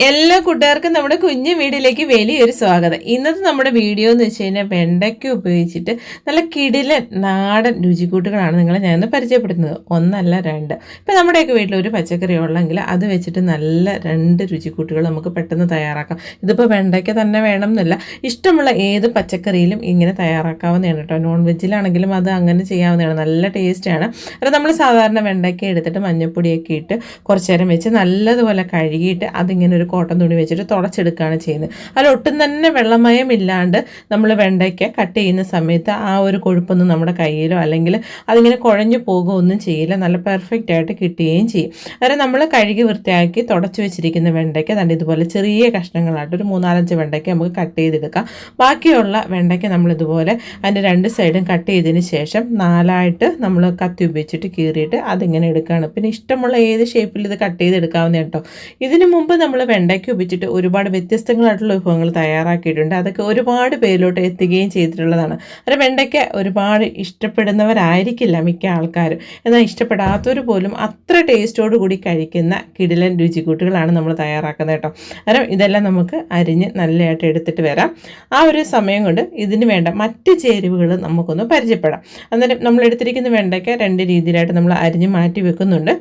എല്ലാ കൂട്ടുകാർക്കും നമ്മുടെ കുഞ്ഞു വീടിലേക്ക് വലിയൊരു സ്വാഗതം. ഇന്നത്തെ നമ്മുടെ വീഡിയോ എന്ന് വെച്ച് കഴിഞ്ഞാൽ വെണ്ടയ്ക്ക ഉപയോഗിച്ചിട്ട് നല്ല കിടിലൻ നാടൻ രുചിക്കൂട്ടുകളാണ് നിങ്ങളെ ഞാൻ ഇന്ന് പരിചയപ്പെടുത്തുന്നത്. ഒന്നല്ല രണ്ട്. ഇപ്പം നമ്മുടെയൊക്കെ വീട്ടിൽ ഒരു പച്ചക്കറി ഉള്ളെങ്കിൽ അത് വെച്ചിട്ട് നല്ല രണ്ട് രുചിക്കൂട്ടുകൾ നമുക്ക് പെട്ടെന്ന് തയ്യാറാക്കാം. ഇതിപ്പോൾ വെണ്ടയ്ക്ക തന്നെ വേണം എന്നില്ല ഇഷ്ടമുള്ള ഏത് പച്ചക്കറിയിലും ഇങ്ങനെ തയ്യാറാക്കാവുന്നതാണ് കേട്ടോ. നോൺ വെജിലാണെങ്കിലും അത് അങ്ങനെ ചെയ്യാവുന്നതാണ്. നല്ല ടേസ്റ്റാണ്. അപ്പോൾ നമ്മൾ സാധാരണ വെണ്ടയ്ക്ക എടുത്തിട്ട് മഞ്ഞൾപ്പൊടിയൊക്കെ ഇട്ട് കുറച്ച് നേരം വെച്ച് നല്ലതുപോലെ കഴുകിയിട്ട് അതിങ്ങനെ ഒരു കോട്ടൺ തുണി വെച്ചിട്ട് തുടച്ചെടുക്കുകയാണ് ചെയ്യുന്നത്. അതിൽ ഒട്ടും തന്നെ വെള്ളമയം ഇല്ലാണ്ട് നമ്മൾ വെണ്ടയ്ക്ക കട്ട് ചെയ്യുന്ന സമയത്ത് ആ ഒരു കൊഴുപ്പൊന്നും നമ്മുടെ കയ്യിലോ അല്ലെങ്കിൽ അതിങ്ങനെ കുഴഞ്ഞു പോകുകയൊന്നും ചെയ്യില്ല. നല്ല പെർഫെക്റ്റ് ആയിട്ട് കിട്ടുകയും ചെയ്യും. അതായത് നമ്മൾ കഴുകി വൃത്തിയാക്കി തുടച്ചു വെച്ചിരിക്കുന്ന വെണ്ടയ്ക്ക തന്നെ ഇതുപോലെ ചെറിയ കഷ്ണങ്ങളായിട്ട് ഒരു മൂന്നാലഞ്ച് വെണ്ടയ്ക്ക നമുക്ക് കട്ട് ചെയ്തെടുക്കാം. ബാക്കിയുള്ള വെണ്ടയ്ക്ക നമ്മളിതുപോലെ അതിന്റെ രണ്ട് സൈഡും കട്ട് ചെയ്തതിന് ശേഷം നാലായിട്ട് നമ്മൾ കത്തി ഉപയോഗിച്ചിട്ട് കീറിയിട്ട് അതിങ്ങനെ എടുക്കുകയാണ്. പിന്നെ ഇഷ്ടമുള്ള ഏത് ഷേപ്പിൽ ഇത് കട്ട് ചെയ്തെടുക്കാവുന്ന കേട്ടോ. ഇതിനു മുമ്പ് നമ്മൾ വെണ്ടയ്ക്ക ഉപയോഗിച്ചിട്ട് ഒരുപാട് വ്യത്യസ്തങ്ങളായിട്ടുള്ള വിഭവങ്ങൾ തയ്യാറാക്കിയിട്ടുണ്ട്. അതൊക്കെ ഒരുപാട് പേരിലോട്ട് എത്തുകയും ചെയ്തിട്ടുള്ളതാണ്. അത് വെണ്ടയ്ക്ക ഒരുപാട് ഇഷ്ടപ്പെടുന്നവരായിരിക്കില്ല മിക്ക ആൾക്കാരും. എന്നാൽ ഇഷ്ടപ്പെടാത്തവർ പോലും അത്ര ടേസ്റ്റോട് കൂടി കഴിക്കുന്ന കിടിലൻ രുചിക്കൂട്ടുകളാണ് നമ്മൾ തയ്യാറാക്കുന്നത് കേട്ടോ. അന്നേരം ഇതെല്ലാം നമുക്ക് അരിഞ്ഞ് നല്ലതായിട്ട് എടുത്തിട്ട് വരാം. ആ ഒരു സമയം കൊണ്ട് ഇതിന് വേണ്ട മറ്റ് ചേരുവകൾ നമുക്കൊന്ന് പരിചയപ്പെടാം. അന്നേരം നമ്മൾ എടുത്തിരിക്കുന്ന വെണ്ടയ്ക്ക രണ്ട് രീതിയിലായിട്ട് നമ്മൾ അരിഞ്ഞ് മാറ്റി വെക്കുന്നുണ്ട്.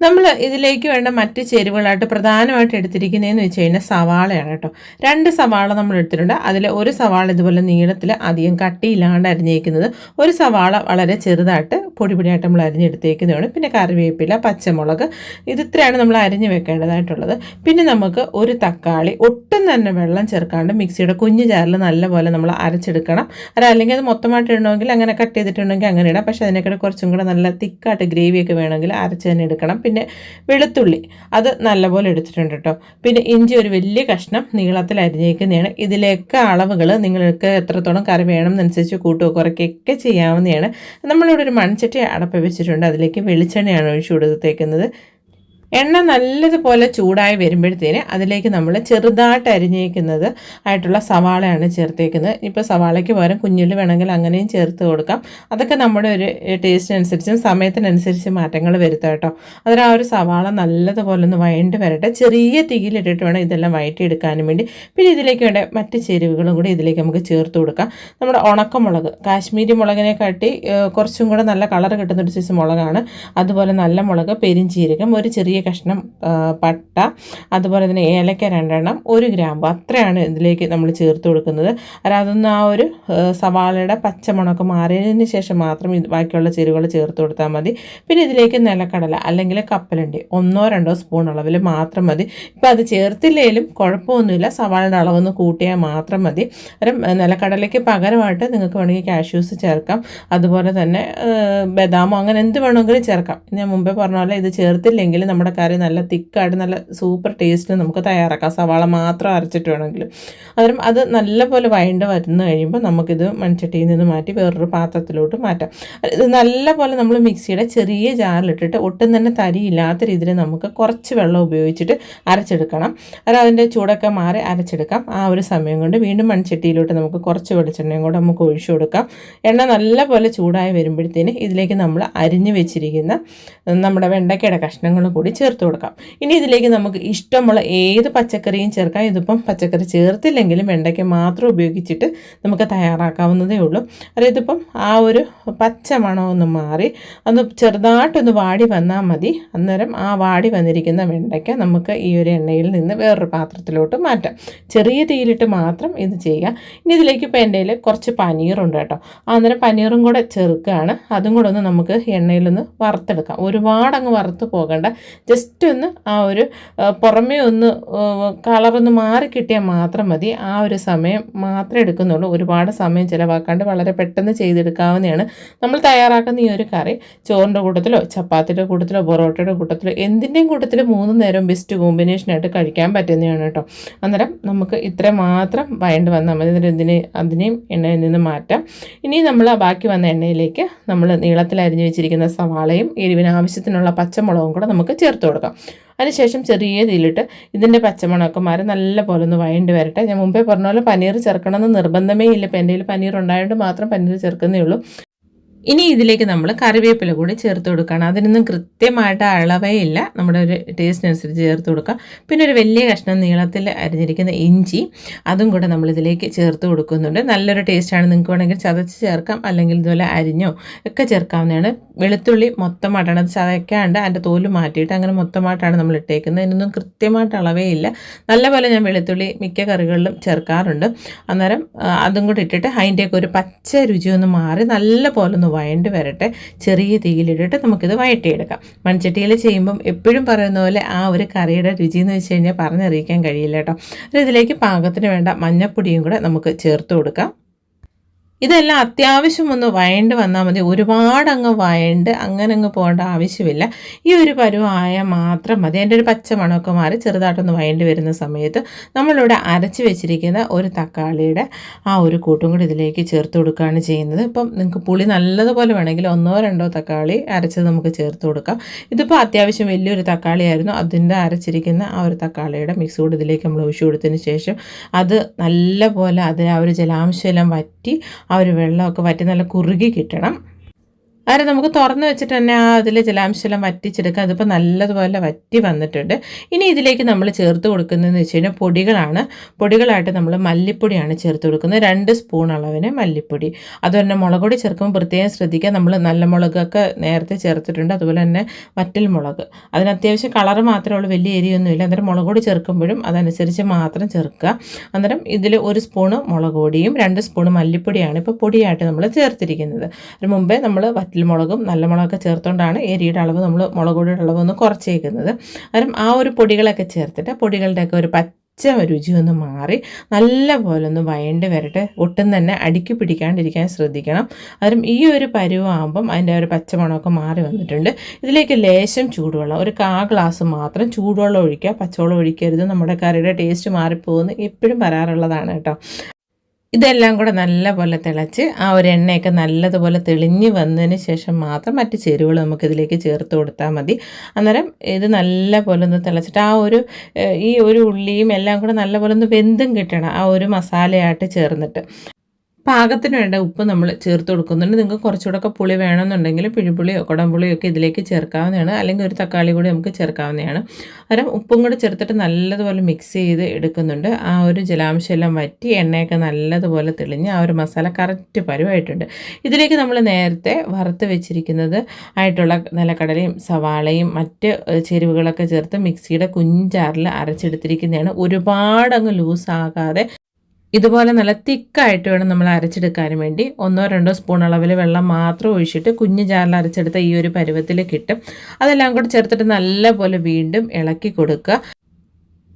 നമ്മൾ ഇതിലേക്ക് വേണ്ട മറ്റ് ചേരുവകളായിട്ട് പ്രധാനമായിട്ട് എടുത്തിരിക്കുന്നതെന്ന് വെച്ച് കഴിഞ്ഞാൽ സവാളയാണ് കേട്ടോ. രണ്ട് സവാള നമ്മൾ എടുത്തിട്ടുണ്ട്. അതിൽ ഒരു സവാള ഇതുപോലെ നീളത്തിൽ അധികം കട്ടിയില്ലാണ്ട് അരിഞ്ഞേക്കുന്നത് ഒരു സവാള വളരെ ചെറുതായിട്ട് പൊടി പൊടിയായിട്ട് നമ്മൾ അരിഞ്ഞെടുത്തേക്കുന്നതാണ്. പിന്നെ കറിവേപ്പില പച്ചമുളക് ഇത് ഇത്രയാണ് നമ്മൾ അരിഞ്ഞ് വെക്കേണ്ടതായിട്ടുള്ളത്. പിന്നെ നമുക്ക് ഒരു തക്കാളി ഒട്ടും തന്നെ വെള്ളം ചേർക്കാണ്ട് മിക്സിയുടെ കുഞ്ഞു ജാറിൽ നല്ലപോലെ നമ്മൾ അരച്ചെടുക്കണം. അല്ല അല്ലെങ്കിൽ അത് മൊത്തമായിട്ട് ഇടണമെങ്കിൽ അങ്ങനെ കട്ട് ചെയ്തിട്ടുണ്ടെങ്കിൽ അങ്ങനെ ഇടാം. പക്ഷേ അതിനേക്കാൾ കുറച്ചും കൂടെ നല്ല തിക്കായിട്ട് ഗ്രേവിയൊക്കെ വേണമെങ്കിൽ അരച്ച് തന്നെ എടുക്കണം. പിന്നെ വെളുത്തുള്ളി അത് നല്ലപോലെ എടുത്തിട്ടുണ്ട് കേട്ടോ. പിന്നെ ഇഞ്ചി ഒരു വലിയ കഷ്ണം നീളത്തിൽ അരിഞ്ഞേക്കുന്നതാണ്. ഇതിലൊക്കെ അളവുകൾ നിങ്ങൾക്ക് എത്രത്തോളം കറി വേണം എന്നനുസരിച്ച് കൂട്ടുകയോ കുറയ്ക്കുകയൊക്കെ ചെയ്യാവുന്നതാണ്. നമ്മളിവിടെ ഒരു മൺചട്ടി അടപ്പ് വെച്ചിട്ടുണ്ട് അതിലേക്ക് വെളിച്ചെണ്ണയാണ് ഒഴിച്ചു കൊടുത്തേക്കുന്നത്. എണ്ണ നല്ലതുപോലെ ചൂടായി വരുമ്പോഴത്തേന് അതിലേക്ക് നമ്മൾ ചെറുതായിട്ട് അരിഞ്ഞേക്കുന്നത് ആയിട്ടുള്ള സവാളയാണ് ചേർത്തേക്കുന്നത്. ഇപ്പോൾ സവാളയ്ക്ക് പകരം കുഞ്ഞുള്ളി വേണമെങ്കിൽ അങ്ങനെയും ചേർത്ത് കൊടുക്കാം. അതൊക്കെ നമ്മുടെ ഒരു ടേസ്റ്റിനനുസരിച്ചും സമയത്തിനനുസരിച്ച് മാറ്റങ്ങൾ വരുത്താം കേട്ടോ. അതിന് ആ ഒരു സവാള നല്ലതുപോലെ ഒന്ന് വഴണ്ട് വരട്ടെ. ചെറിയ തീയിലിട്ടിട്ട് വേണം ഇതെല്ലാം വഴറ്റിയെടുക്കാനും വേണ്ടി. പിന്നെ ഇതിലേക്ക് വേണ്ട മറ്റ് ചേരുവകളും കൂടി ഇതിലേക്ക് നമുക്ക് ചേർത്ത് കൊടുക്കാം. നമ്മുടെ ഉണക്കമുളക് കാശ്മീരി മുളകിനെ കാട്ടി കുറച്ചും കൂടെ നല്ല കളർ കിട്ടുന്ന ഒരു സൈസ് മുളകാണ്. അതുപോലെ നല്ല മുളക് പെരിഞ്ചീരകം ഒരു ചെറിയ ചെറിയ കഷ്ണം പട്ട അതുപോലെ തന്നെ ഏലക്ക രണ്ടെണ്ണം ഒരു ഗ്രാമ്പ്. അത്രയാണ് ഇതിലേക്ക് നമ്മൾ ചേർത്ത് കൊടുക്കുന്നത്. അതൊന്ന് ആ ഒരു സവാളയുടെ പച്ചമുണക്ക് മാറിയതിന് ശേഷം മാത്രം ബാക്കിയുള്ള ചേരുവകൾ ചേർത്ത് കൊടുത്താൽ മതി. പിന്നെ ഇതിലേക്ക് നിലക്കടല അല്ലെങ്കിൽ കപ്പലുണ്ടി ഒന്നോ രണ്ടോ സ്പൂൺ അളവിൽ മാത്രം മതി. ഇപ്പോൾ അത് ചേർത്തില്ലെങ്കിലും കുഴപ്പമൊന്നുമില്ല. സവാളയുടെ അളവൊന്ന് കൂട്ടിയാൽ മാത്രം മതി. അന്നേരം നിലക്കടലയ്ക്ക് പകരമായിട്ട് നിങ്ങൾക്ക് വേണമെങ്കിൽ കാഷ്യൂസ് ചേർക്കാം. അതുപോലെ തന്നെ ബദാമോ അങ്ങനെ എന്ത് വേണമെങ്കിലും ചേർക്കാം. ഞാൻ മുമ്പേ പറഞ്ഞ പോലെ ഇത് ചേർത്തില്ലെങ്കിൽ നമ്മുടെ നമ്മുടെ കറി നല്ല തിക്കായിട്ട് നല്ല സൂപ്പർ ടേസ്റ്റിൽ നമുക്ക് തയ്യാറാക്കാം. സവാള മാത്രം അരച്ചിട്ട് വേണമെങ്കിൽ. അന്നേരം അത് നല്ലപോലെ വഴണ്ട് വരുന്ന കഴിയുമ്പോൾ നമുക്കിത് മൺചട്ടിയിൽ നിന്ന് മാറ്റി വേറൊരു പാത്രത്തിലോട്ട് മാറ്റാം. ഇത് നല്ലപോലെ നമ്മൾ മിക്സിയുടെ ചെറിയ ജാറിലിട്ടിട്ട് ഒട്ടും തന്നെ തരിയില്ലാത്ത രീതിയിൽ നമുക്ക് കുറച്ച് വെള്ളം ഉപയോഗിച്ചിട്ട് അരച്ചെടുക്കണം. അത് അതിന്റെ ചൂടൊക്കെ മാറി അരച്ചെടുക്കാം. ആ ഒരു സമയം കൊണ്ട് വീണ്ടും മൺചട്ടിയിലോട്ട് നമുക്ക് കുറച്ച് വെളിച്ചെണ്ണയും കൂടെ നമുക്ക് ഒഴിച്ചു കൊടുക്കാം. എണ്ണ നല്ലപോലെ ചൂടായി വരുമ്പോഴത്തേന് ഇതിലേക്ക് നമ്മൾ അരിഞ്ഞു വെച്ചിരിക്കുന്ന നമ്മുടെ വെണ്ടയ്ക്കയുടെ കഷ്ണങ്ങൾ കൂടി ചേർത്ത് കൊടുക്കാം. ഇനി ഇതിലേക്ക് നമുക്ക് ഇഷ്ടമുള്ള ഏത് പച്ചക്കറിയും ചേർക്കാം. ഇതിപ്പം പച്ചക്കറി ചേർത്തില്ലെങ്കിലും വെണ്ടയ്ക്ക മാത്രം ഉപയോഗിച്ചിട്ട് നമുക്ക് തയ്യാറാക്കാവുന്നതേ ഉള്ളൂ. അതായത് ഇതിപ്പം ആ ഒരു പച്ച മണമൊന്ന് മാറി അത് ചെറുതായിട്ടൊന്ന് വാടി വന്നാൽ മതി. അന്നേരം ആ വാടി വന്നിരിക്കുന്ന വെണ്ടയ്ക്ക നമുക്ക് ഈ ഒരു എണ്ണയിൽ നിന്ന് വേറൊരു പാത്രത്തിലോട്ട് മാറ്റാം. ചെറിയ തീയിലിട്ട് മാത്രം ഇത് ചെയ്യുക. ഇനി ഇതിലേക്ക് ഇപ്പോൾ എന്റെ കുറച്ച് പനീറുണ്ട് കേട്ടോ. അന്നേരം പനീറും കൂടെ ചെറുക്കുകയാണ് അതും കൂടെ ഒന്ന് നമുക്ക് എണ്ണയിലൊന്ന് വറുത്തെടുക്കാം. ഒരുപാടങ്ങ് വറുത്ത് പോകേണ്ട. ജസ്റ്റ് ഒന്ന് ആ ഒരു പുറമേ ഒന്ന് കളറൊന്ന് മാറി കിട്ടിയാൽ മാത്രം മതി. ആ ഒരു സമയം മാത്രമേ എടുക്കുന്നുള്ളൂ. ഒരുപാട് സമയം ചിലവാക്കാണ്ട് വളരെ പെട്ടെന്ന് ചെയ്തെടുക്കാവുന്നതാണ്. നമ്മൾ തയ്യാറാക്കുന്ന ഈ ഒരു കറി ചോറിന്റെ കൂട്ടത്തിലോ ചപ്പാത്തിയുടെ കൂട്ടത്തിലോ പൊറോട്ടയുടെ കൂട്ടത്തിലോ എന്തിന്റെയും കൂട്ടത്തിൽ മൂന്ന് നേരം ബെസ്റ്റ് കോമ്പിനേഷനായിട്ട് കഴിക്കാൻ പറ്റുന്നതാണ് കേട്ടോ. അന്നേരം നമുക്ക് ഇത്ര മാത്രം വയണ്ട് വന്നാൽ മതി. ഇതിനെ അതിനെയും എണ്ണയിൽ നിന്ന് മാറ്റാം. ഇനി നമ്മൾ ബാക്കി വന്ന എണ്ണയിലേക്ക് നമ്മൾ നീളത്തിൽ അരിഞ്ഞു വെച്ചിരിക്കുന്ന സവാളയും എരിവിന് ആവശ്യത്തിനുള്ള പച്ചമുളകും കൂടെ നമുക്ക് ചേർത്ത് ചേർത്ത് കൊടുക്കാം. അതിനുശേഷം ചെറിയ തീയിലിട്ട് ഇതിന്റെ പച്ചമണമൊക്കെ മാറി നല്ല പോലെ ഒന്ന് വഴണ്ടി വരട്ടെ. ഞാൻ മുമ്പേ പറഞ്ഞ പോലെ പനീർ ചേർക്കണമെന്ന് നിർബന്ധമേ ഇല്ല. ഇപ്പം എന്റെ കയ്യിൽ പനീർ ഉണ്ടായതുകൊണ്ട് മാത്രം പനീർ ചേർക്കുന്നേ ഉള്ളൂ. ഇനി ഇതിലേക്ക് നമ്മൾ കറിവേപ്പില കൂടി ചേർത്ത് കൊടുക്കണം. അതിനൊന്നും കൃത്യമായിട്ട് അളവേ ഇല്ല. നമ്മുടെ ഒരു ടേസ്റ്റിനനുസരിച്ച് ചേർത്ത് കൊടുക്കുക പിന്നെ ഒരു വലിയ കഷ്ണം നീളത്തിൽ അരിഞ്ഞിരിക്കുന്ന ഇഞ്ചി അതും കൂടെ നമ്മളിതിലേക്ക് ചേർത്ത് കൊടുക്കുന്നുണ്ട്. നല്ലൊരു ടേസ്റ്റാണ് നിങ്ങൾക്ക് വേണമെങ്കിൽ ചതച്ച് ചേർക്കാം. അല്ലെങ്കിൽ ഇതുപോലെ അരിഞ്ഞോ ഒക്കെ ചേർക്കാവുന്നതാണ്. വെളുത്തുള്ളി മൊത്തമായിട്ടാണ് അത് ചതയ്ക്കാണ്ട് അതിന്റെ തോൽ മാറ്റിയിട്ട് അങ്ങനെ മൊത്തമായിട്ടാണ് നമ്മൾ ഇട്ടേക്കുന്നത്. ഇതിനൊന്നും കൃത്യമായിട്ട് അളവേ ഇല്ല. നല്ലപോലെ ഞാൻ വെളുത്തുള്ളി മിക്ക കറികളിലും ചേർക്കാറുണ്ട്. അന്നേരം അതും കൂടി ഇട്ടിട്ട് അതിന്റെയൊക്കെ ഒരു പച്ച രുചി ഒന്ന് മാറി നല്ല പോലെ ഒന്ന് വഴണ്ട് വരട്ടെ ചെറിയ തീയിലിട്ടിട്ട് നമുക്കിത് വഴറ്റിയെടുക്കാം മൺചട്ടിയിൽ ചെയ്യുമ്പം എപ്പോഴും പറയുന്ന പോലെ ആ ഒരു കറിയുടെ രുചി എന്ന് വെച്ച് കഴിഞ്ഞാൽ പറഞ്ഞറിയിക്കാൻ കഴിയില്ല കേട്ടോ. ഇതിലേക്ക് പാകത്തിന് വേണ്ട മഞ്ഞപ്പൊടിയും കൂടെ നമുക്ക് ചേർത്ത് കൊടുക്കാം. ഇതെല്ലാം അത്യാവശ്യം ഒന്ന് വഴണ്ട് വന്നാൽ മതി. ഒരുപാട് അങ്ങ് അങ്ങനെ അങ്ങ് പോകേണ്ട ആവശ്യമില്ല. ഈ ഒരു പരുവായ മാത്രം മതി. അതിന്റെ ഒരു പച്ച മണമൊക്കെ മാറി ചെറുതായിട്ടൊന്ന് വയണ്ട് വരുന്ന സമയത്ത് നമ്മളിവിടെ അരച്ച് വെച്ചിരിക്കുന്ന ഒരു തക്കാളിയുടെ ആ ഒരു കൂട്ടും കൂടി ഇതിലേക്ക് ചേർത്ത് കൊടുക്കുകയാണ് ചെയ്യുന്നത്. ഇപ്പം നിങ്ങൾക്ക് പുളി നല്ലതുപോലെ വേണമെങ്കിൽ ഒന്നോ രണ്ടോ തക്കാളി അരച്ചത് നമുക്ക് ചേർത്ത് കൊടുക്കാം. ഇതിപ്പോൾ അത്യാവശ്യം വലിയൊരു തക്കാളിയായിരുന്നു. അതിന്റെ അരച്ചിരിക്കുന്ന ആ ഒരു തക്കാളിയുടെ മിക്സ് കൂടി ഇതിലേക്ക് നമ്മൾ ഒഴിച്ചു കൊടുത്തതിന് ശേഷം അത് നല്ലപോലെ അതിൽ ആ ഒരു ജലാംശം എല്ലാം വറ്റി ആ ഒരു വെള്ളമൊക്കെ വറ്റി നല്ല കുറുകി കിട്ടണം. അത് നമുക്ക് തുറന്ന് വെച്ചിട്ട് തന്നെ ആ അതിൽ ജലാംശം വറ്റിച്ചെടുക്കാം. അതിപ്പോൾ നല്ലതുപോലെ വറ്റി വന്നിട്ടുണ്ട്. ഇനി ഇതിലേക്ക് നമ്മൾ ചേർത്ത് കൊടുക്കുന്നതെന്ന് വെച്ച് കഴിഞ്ഞാൽ പൊടികളാണ്. പൊടികളായിട്ട് നമ്മൾ മല്ലിപ്പൊടിയാണ് ചേർത്ത് കൊടുക്കുന്നത്. രണ്ട് സ്പൂൺ അളവിന് മല്ലിപ്പൊടി. അതുപോലെ തന്നെ മുളക് ചേർക്കുമ്പോൾ പ്രത്യേകം ശ്രദ്ധിക്കുക. നമ്മൾ നല്ല മുളകൊക്കെ നേരത്തെ ചേർത്തിട്ടുണ്ട്. അതുപോലെ തന്നെ വറ്റൽ മുളക്. അതിന് അത്യാവശ്യം കളർ മാത്രമേ ഉള്ളൂ. വലിയ എരിയൊന്നുമില്ല. അന്നേരം മുളക് പൊടി ചേർക്കുമ്പോഴും അതനുസരിച്ച് മാത്രം ചേർക്കുക. അന്നേരം ഇതിൽ ഒരു സ്പൂണ് മുളക് പൊടിയും രണ്ട് സ്പൂണ് മല്ലിപ്പൊടിയാണ് ഇപ്പോൾ പൊടിയായിട്ട് നമ്മൾ ചേർത്തിരിക്കുന്നത്. അതിന് മുമ്പേ നമ്മൾ വറ്റൽമുളകും നല്ല മുളകൊക്കെ ചേർത്തുകൊണ്ടാണ് എരിയുടെ അളവ് നമ്മൾ മുളക് പൊടിയുടെ അളവ് ഒന്ന് കുറച്ചേക്കുന്നത്. കാരണം ആ ഒരു പൊടികളൊക്കെ ചേർത്തിട്ട് പൊടികളുടെയൊക്കെ ഒരു പച്ച രുചി ഒന്ന് മാറി നല്ല പോലെ ഒന്ന് വയണ്ട് വരട്ടെ. ഒട്ടും തന്നെ അടുക്കി പിടിക്കാണ്ടിരിക്കാൻ ശ്രദ്ധിക്കണം. അതും ഈ ഒരു പരുവാകുമ്പം അതിന്റെ ഒരു പച്ചമുളകൊക്കെ മാറി വന്നിട്ടുണ്ട്. ഇതിലേക്ക് ലേശം ചൂടുവെള്ളം ഒരു കാ ഗ്ലാസ് മാത്രം ചൂടുവെള്ളം ഒഴിക്കുക. പച്ചവെള്ളം ഒഴിക്കരുത്. നമ്മുടെ കറിയുടെ ടേസ്റ്റ് മാറിപ്പോകുന്നു എപ്പോഴും വരാറുള്ളതാണ് കേട്ടോ. ഇതെല്ലാം കൂടെ നല്ലപോലെ തിളച്ച് ആ ഒരു എണ്ണയൊക്കെ നല്ലതുപോലെ തെളിഞ്ഞ് വന്നതിന് ശേഷം മാത്രം മറ്റ് ചേരുവകൾ നമുക്ക് ഇതിലേക്ക് ചേർത്ത് കൊടുത്താൽ മതി. അന്നേരം ഇത് നല്ലപോലെ ഒന്ന് തിളച്ചിട്ട് ആ ഒരു ഈ ഒരു ഉള്ളിയും എല്ലാം കൂടെ നല്ലപോലെ ഒന്ന് വെന്തും കിട്ടണം ആ ഒരു മസാലയായിട്ട് ചേർന്നിട്ട്. പാകത്തിന് വേണ്ട ഉപ്പ് നമ്മൾ ചേർത്ത് കൊടുക്കുന്നുണ്ട്. നിങ്ങൾക്ക് കുറച്ചുകൂടെ ഒക്കെ പുളി വേണമെന്നുണ്ടെങ്കിൽ പിഴിപ്പുളിയോ കുടംപുളിയോ ഒക്കെ ഇതിലേക്ക് ചേർക്കാവുന്നതാണ്. അല്ലെങ്കിൽ ഒരു തക്കാളി കൂടി നമുക്ക് ചേർക്കാവുന്നതാണ്. അന്നേരം ഉപ്പും കൂടി ചേർത്തിട്ട് നല്ലതുപോലെ മിക്സ് ചെയ്ത് എടുക്കുന്നുണ്ട്. ആ ഒരു ജലാംശം എല്ലാം വറ്റി എണ്ണയൊക്കെ നല്ലതുപോലെ തെളിഞ്ഞ് ആ ഒരു മസാല കറക്റ്റ് പരുവായിട്ടുണ്ട്. ഇതിലേക്ക് നമ്മൾ നേരത്തെ വറുത്ത് വെച്ചിരിക്കുന്നത് ആയിട്ടുള്ള നിലക്കടലയും സവാളയും മറ്റ് ചേരുവകളൊക്കെ ചേർത്ത് മിക്സിയുടെ കുഞ്ചാറിൽ അരച്ചെടുത്തിരിക്കുന്നതാണ്. ഒരുപാട് അങ്ങ് ലൂസാകാതെ ഇതുപോലെ നല്ല തിക്കായിട്ട് വേണം നമ്മൾ അരച്ചെടുക്കാൻ വേണ്ടി. ഒന്നോ രണ്ടോ സ്പൂൺ അളവിൽ വെള്ളം മാത്രം ഒഴിച്ചിട്ട് കുഞ്ഞു ജാറിൽ അരച്ചെടുത്ത ഈ ഒരു പരുവത്തിൽ കിട്ടും. അതെല്ലാം കൂടെ ചേർത്തിട്ട് നല്ലപോലെ വീണ്ടും ഇളക്കി കൊടുക്കുക.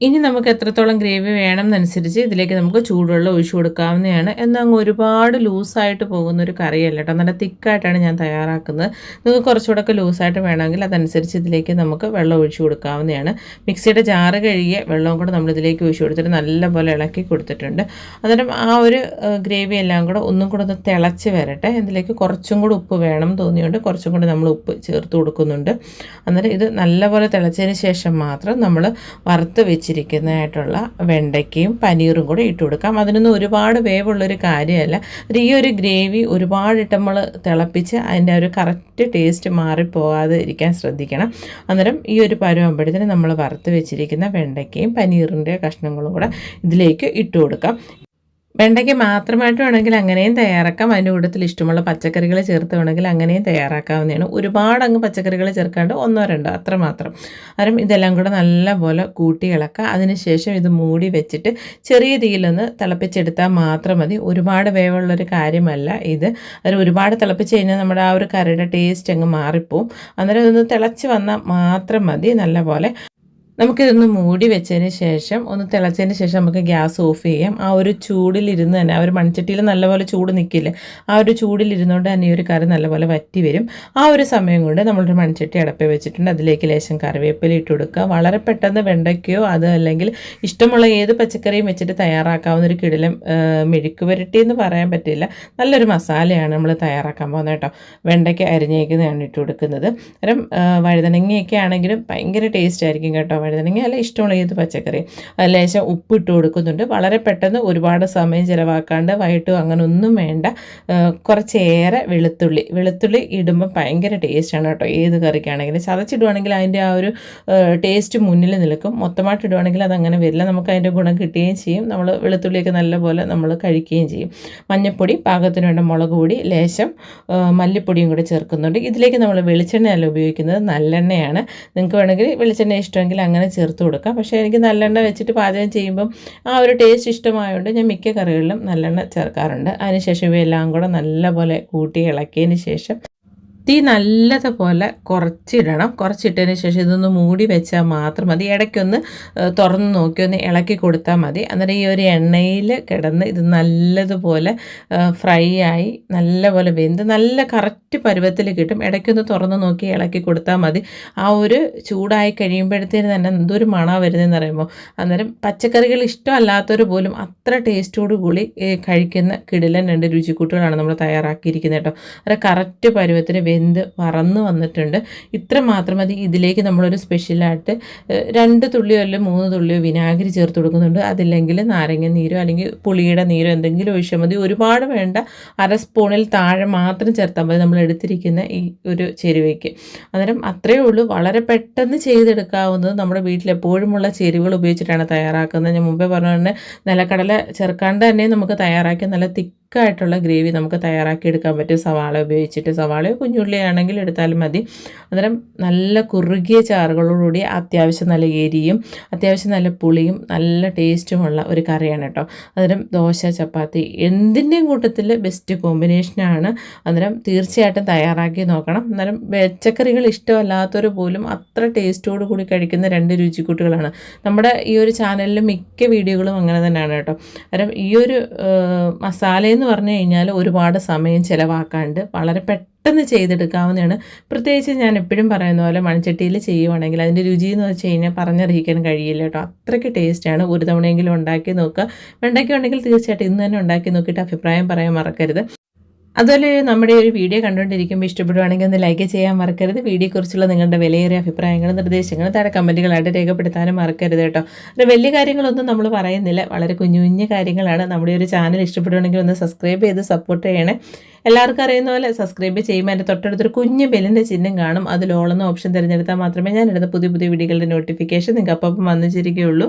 ഇനി നമുക്ക് എത്രത്തോളം ഗ്രേവി വേണം എന്നനുസരിച്ച് ഇതിലേക്ക് നമുക്ക് ചൂടുവെള്ളം ഒഴിച്ചു കൊടുക്കാവുന്നതാണ്. എന്നാൽ അങ്ങ് ഒരുപാട് ലൂസായിട്ട് പോകുന്ന ഒരു കറിയല്ല കേട്ടോ. നല്ല തിക്കായിട്ടാണ് ഞാൻ തയ്യാറാക്കുന്നത്. നിങ്ങൾക്ക് കുറച്ചുകൂടെ ഒക്കെ ലൂസായിട്ട് വേണമെങ്കിൽ അതനുസരിച്ച് ഇതിലേക്ക് നമുക്ക് വെള്ളം ഒഴിച്ചു കൊടുക്കാവുന്നതാണ്. മിക്സിയുടെ ജാറ് കഴുകിയ വെള്ളവും കൂടെ നമ്മൾ ഇതിലേക്ക് ഒഴിച്ചു കൊടുത്തിട്ട് നല്ലപോലെ ഇളക്കി കൊടുത്തിട്ടുണ്ട്. അന്നേരം ആ ഒരു ഗ്രേവി എല്ലാം കൂടെ ഒന്നും കൂടെ ഒന്ന് തിളച്ച് വരട്ടെ. ഇതിലേക്ക് കുറച്ചും കൂടെ ഉപ്പ് വേണം തോന്നിയുകൊണ്ട് കുറച്ചും കൂടെ നമ്മൾ ഉപ്പ് ചേർത്ത് കൊടുക്കുന്നുണ്ട്. അന്നേരം ഇത് നല്ലപോലെ തിളച്ചതിന് ശേഷം മാത്രം നമ്മൾ വറുത്ത് വെച്ചിരിക്കുന്നതായിട്ടുള്ള വെണ്ടയ്ക്കയും പനീറും കൂടെ ഇട്ട് കൊടുക്കാം. അതിനൊന്നും ഒരുപാട് വേവുള്ളൊരു കാര്യമല്ല. ഈ ഒരു ഗ്രേവി ഒരുപാടിട്ട് നമ്മൾ തിളപ്പിച്ച് അതിന്റെ ഒരു കറക്റ്റ് ടേസ്റ്റ് മാറിപ്പോകാതെ ഇരിക്കാൻ ശ്രദ്ധിക്കണം. അന്നേരം ഈ ഒരു പരുവാകുമ്പോഴത്തേന് നമ്മൾ വറുത്ത് വെച്ചിരിക്കുന്ന വെണ്ടയ്ക്കയും പനീറിന്റെ കഷ്ണങ്ങളും കൂടെ ഇതിലേക്ക് ഇട്ട് കൊടുക്കാം. വെണ്ടയ്ക്ക് മാത്രമായിട്ട് വേണമെങ്കിൽ അങ്ങനെയും തയ്യാറാക്കാം. അതിന്റെ കൂട്ടത്തിൽ ഇഷ്ടമുള്ള പച്ചക്കറികൾ ചേർത്ത് വേണമെങ്കിൽ അങ്ങനെയും തയ്യാറാക്കാവുന്നതാണ്. ഒരുപാട് അങ്ങ് പച്ചക്കറികൾ ചേർക്കാണ്ട് ഒന്നോ രണ്ടോ അത്ര മാത്രം. അന്നേരം ഇതെല്ലാം കൂടെ നല്ലപോലെ കൂട്ടി ഇളക്കുക. അതിനുശേഷം ഇത് മൂടി വെച്ചിട്ട് ചെറിയ തീയിലൊന്ന് തിളപ്പിച്ചെടുത്താൽ മാത്രം മതി. ഒരുപാട് വേവുള്ളൊരു കാര്യമല്ല ഇത്. അത് ഒരുപാട് തിളപ്പിച്ച് കഴിഞ്ഞാൽ നമ്മുടെ ആ ഒരു കറിയുടെ ടേസ്റ്റ് അങ്ങ് മാറിപ്പോവും. അന്നേരം ഇതൊന്ന് തിളച്ച് വന്നാൽ മാത്രം മതി നല്ലപോലെ. നമുക്കിതൊന്ന് മൂടി വെച്ചതിന് ശേഷം ഒന്ന് തിളച്ചതിന് ശേഷം നമുക്ക് ഗ്യാസ് ഓഫ് ചെയ്യാം. ആ ഒരു ചൂടിലിരുന്ന് തന്നെ ആ ഒരു മൺചട്ടിയിൽ നല്ലപോലെ ചൂട് നിൽക്കില്ലേ ആ ഒരു ചൂടിലിരുന്നുകൊണ്ട് തന്നെ ഈ ഒരു കറി നല്ലപോലെ വറ്റി വരും. ആ ഒരു സമയം കൊണ്ട് നമ്മളൊരു മൺചട്ടി അടപ്പേ വെച്ചിട്ടുണ്ട്. അതിലേക്ക് ലേശം കറിവേപ്പില ഇട്ട് കൊടുക്കുക. വളരെ പെട്ടെന്ന് വെണ്ടയ്ക്കയോ അത് അല്ലെങ്കിൽ ഇഷ്ടമുള്ള ഏത് പച്ചക്കറിയും വെച്ചിട്ട് തയ്യാറാക്കാവുന്ന ഒരു കിടിലം മെഴുക്ക് പുരട്ടി എന്ന് പറയാൻ പറ്റില്ല. നല്ലൊരു മസാലയാണ് നമ്മൾ തയ്യാറാക്കാൻ പോകുന്നത് കേട്ടോ. വെണ്ടയ്ക്ക അരിഞ്ഞേക്കുന്നതാണ് ഇട്ട് കൊടുക്കുന്നത്. അന്നേരം വഴുതനങ്ങയൊക്കെ ആണെങ്കിലും ഭയങ്കര ടേസ്റ്റ് ആയിരിക്കും കേട്ടോ വഴുതനങ്ങ അല്ല ഇഷ്ടമുള്ള ഏത് പച്ചക്കറി. അതിൽ ലേശം ഉപ്പിട്ട് കൊടുക്കുന്നുണ്ട്. വളരെ പെട്ടെന്ന് ഒരുപാട് സമയം ചിലവാക്കാണ്ട് വൈകിട്ടും അങ്ങനെ ഒന്നും വേണ്ട കുറച്ചേറെ വെളുത്തുള്ളി. വെളുത്തുള്ളി ഇടുമ്പോൾ ഭയങ്കര ടേസ്റ്റാണ് കേട്ടോ. ഏത് കറിക്കാണെങ്കിലും. ചതച്ചിടുവാണെങ്കിൽ അതിന്റെ ആ ഒരു ടേസ്റ്റ് മുന്നിൽ നിൽക്കും. മൊത്തമായിട്ട് ഇടുവാണെങ്കിൽ അതങ്ങനെ വരില്ല. നമുക്ക് അതിന്റെ ഗുണം കിട്ടുകയും ചെയ്യും. നമ്മൾ വെളുത്തുള്ളിയൊക്കെ നല്ലപോലെ നമ്മൾ കഴിക്കുകയും ചെയ്യും. മഞ്ഞൾപ്പൊടി പാകത്തിന് വേണ്ട മുളക് പൊടി ലേശം മല്ലിപ്പൊടിയും കൂടി ചേർക്കുന്നുണ്ട്. ഇതിലേക്ക് നമ്മൾ വെളിച്ചെണ്ണയല്ല ഉപയോഗിക്കുന്നത്. നല്ലെണ്ണയാണ്. നിങ്ങൾക്ക് വേണമെങ്കിൽ വെളിച്ചെണ്ണ ഇഷ്ടമെങ്കിൽ അങ്ങനെ ചേർത്ത് കൊടുക്കാം. പക്ഷേ എനിക്ക് നല്ലെണ്ണ വെച്ചിട്ട് പാചകം ചെയ്യുമ്പം ആ ഒരു ടേസ്റ്റ് ഇഷ്ടമായതുകൊണ്ട് ഞാൻ മിക്ക കറികളിലും നല്ലെണ്ണ ചേർക്കാറുണ്ട്. അതിനുശേഷം ഇവയെല്ലാം കൂടെ നല്ലപോലെ കൂട്ടി ഇളക്കിയതിന് ശേഷം തീ നല്ലതുപോലെ കുറച്ചിടണം. കുറച്ചിട്ടതിന് ശേഷം ഇതൊന്ന് മൂടി വെച്ചാൽ മാത്രം മതി. ഇടയ്ക്കൊന്ന് തുറന്ന് നോക്കി ഒന്ന് ഇളക്കി കൊടുത്താൽ മതി. അന്നേരം ഈ ഒരു എണ്ണയിൽ കിടന്ന് ഇത് നല്ലതുപോലെ ഫ്രൈ ആയി നല്ലപോലെ വെന്ത് നല്ല കറക്റ്റ് പരുവത്തിൽ കിട്ടും. ഇടയ്ക്കൊന്ന് തുറന്ന് നോക്കി ഇളക്കി കൊടുത്താൽ മതി. ആ ഒരു ചൂടായി കഴിയുമ്പോഴത്തേന് തന്നെ എന്തൊരു മണ വരുന്നതെന്ന് പറയുമ്പോൾ അന്നേരം പച്ചക്കറികൾ ഇഷ്ടമല്ലാത്തവർ പോലും അത്ര ടേസ്റ്റോടു കൂടി കഴിക്കുന്ന കിടിലൻ രണ്ട് രുചിക്കൂട്ടുകളാണ് നമ്മൾ തയ്യാറാക്കിയിരിക്കുന്നത് കേട്ടോ. അത് കറക്റ്റ് പരുവത്തിന് വെന്ത് പറന്ന് വന്നിട്ടുണ്ട്. ഇത്ര മാത്രം മതി. ഇതിലേക്ക് നമ്മളൊരു സ്പെഷ്യലായിട്ട് രണ്ട് തുള്ളിയോ അല്ലെങ്കിൽ മൂന്ന് തുള്ളിയോ വിനാഗിരി ചേർത്ത് കൊടുക്കുന്നുണ്ട്. അതില്ലെങ്കിൽ നാരങ്ങ നീരോ അല്ലെങ്കിൽ പുളിയുടെ നീരോ എന്തെങ്കിലും ഒഴിച്ചാൽ മതി. ഒരുപാട് വേണ്ട. അര സ്പൂണിൽ താഴെ മാത്രം ചേർത്താൽ മതി നമ്മൾ എടുത്തിരിക്കുന്ന ഈ ഒരു ചേരുവയ്ക്ക്. അന്നേരം അത്രയേ ഉള്ളൂ. വളരെ പെട്ടെന്ന് ചെയ്തെടുക്കാവുന്നത് നമ്മുടെ വീട്ടിലെപ്പോഴുമുള്ള ചേരുവകൾ ഉപയോഗിച്ചിട്ടാണ് തയ്യാറാക്കുന്നത്. ഞാൻ മുമ്പേ പറഞ്ഞ തന്നെ നിലക്കടല ചേർക്കാണ്ട് തന്നെ നമുക്ക് തയ്യാറാക്കി നല്ല തിക്ക് തിക്കായിട്ടുള്ള ഗ്രേവി നമുക്ക് തയ്യാറാക്കി എടുക്കാൻ പറ്റും. സവാള ഉപയോഗിച്ചിട്ട് സവാളയോ കുഞ്ഞുള്ളി ആണെങ്കിൽ എടുത്താലും മതി. അന്നേരം നല്ല കുറുകിയ ചാറുകളോടുകൂടി അത്യാവശ്യം നല്ല എരിയും അത്യാവശ്യം നല്ല പുളിയും നല്ല ടേസ്റ്റുമുള്ള ഒരു കറിയാണ് കേട്ടോ. അന്നേരം ദോശ ചപ്പാത്തി എന്തിന്റെയും കൂട്ടത്തിൽ ബെസ്റ്റ് കോമ്പിനേഷനാണ് അന്നേരം തീർച്ചയായിട്ടും തയ്യാറാക്കി നോക്കണം. അന്നേരം പച്ചക്കറികൾ ഇഷ്ടമല്ലാത്തവർ പോലും അത്ര ടേസ്റ്റോട് കൂടി കഴിക്കുന്ന രണ്ട് രുചിക്കൂട്ടുകളാണ്. നമ്മുടെ ഈ ഒരു ചാനലിൽ മിക്ക വീഡിയോകളും അങ്ങനെ തന്നെയാണ് കേട്ടോ. അന്നേരം ഈ ഒരു മസാലയെന്ന് പറഞ്ഞു കഴിഞ്ഞാൽ ഒരുപാട് സമയം ചിലവാക്കാണ്ട് വളരെ പെട്ടെന്ന് ചെയ്തെടുക്കാവുന്നതാണ്. പ്രത്യേകിച്ച് ഞാൻ എപ്പോഴും പറയുന്ന പോലെ മൺചട്ടിയിൽ ചെയ്യുവാണെങ്കിൽ അതിന്റെ രുചി എന്ന് വെച്ച് കഴിഞ്ഞാൽ പറഞ്ഞറിയിക്കാൻ കഴിയില്ല കേട്ടോ. അത്രയ്ക്ക് ടേസ്റ്റാണ് ഒരു തവണയെങ്കിലും ഉണ്ടാക്കി നോക്കുക. വെണ്ടയ്ക്ക ഉണ്ടെങ്കിൽ തീർച്ചയായിട്ടും ഇന്ന് തന്നെ ഉണ്ടാക്കി നോക്കിയിട്ട് അഭിപ്രായം പറയാൻ മറക്കരുത്. അതുപോലെ നമ്മുടെ ഒരു വീഡിയോ കണ്ടുകൊണ്ടിരിക്കുമ്പോൾ ഇഷ്ടപ്പെടുവാണെങ്കിൽ ഒന്ന് ലൈക്ക് ചെയ്യാൻ മറക്കരുത്. വീഡിയോയെക്കുറിച്ചുള്ള നിങ്ങളുടെ വിലയേറിയ അഭിപ്രായങ്ങളും നിർദ്ദേശങ്ങളും താഴെ കമന്റുകളായിട്ട് രേഖപ്പെടുത്താനും മറക്കരുത് കേട്ടോ. അത് വലിയ കാര്യങ്ങളൊന്നും നമ്മൾ പറയുന്നില്ല. വളരെ കുഞ്ഞു കുഞ്ഞു കാര്യങ്ങളാണ്. നമ്മുടെ ഒരു ചാനൽ ഇഷ്ടപ്പെടുവാണെങ്കിൽ ഒന്ന് സബ്സ്ക്രൈബ് ചെയ്ത് സപ്പോർട്ട് ചെയ്യണേ. എല്ലാവർക്കും അറിയുന്ന പോലെ സബ്സ്ക്രൈബ് ചെയ്യുമ്പോൾ അതിന്റെ തൊട്ടടുത്തൊരു കുഞ്ഞു ബെല്ലിന്റെ ചിഹ്നം കാണും. അത് ലോളെന്ന ഓപ്ഷൻ തിരഞ്ഞെടുത്താൽ മാത്രമേ ഞാൻ പുതിയ പുതിയ വീഡിയോകളുടെ നോട്ടിഫിക്കേഷൻ നിങ്ങൾക്ക് അപ്പം വന്നു ചേരുകയുള്ളൂ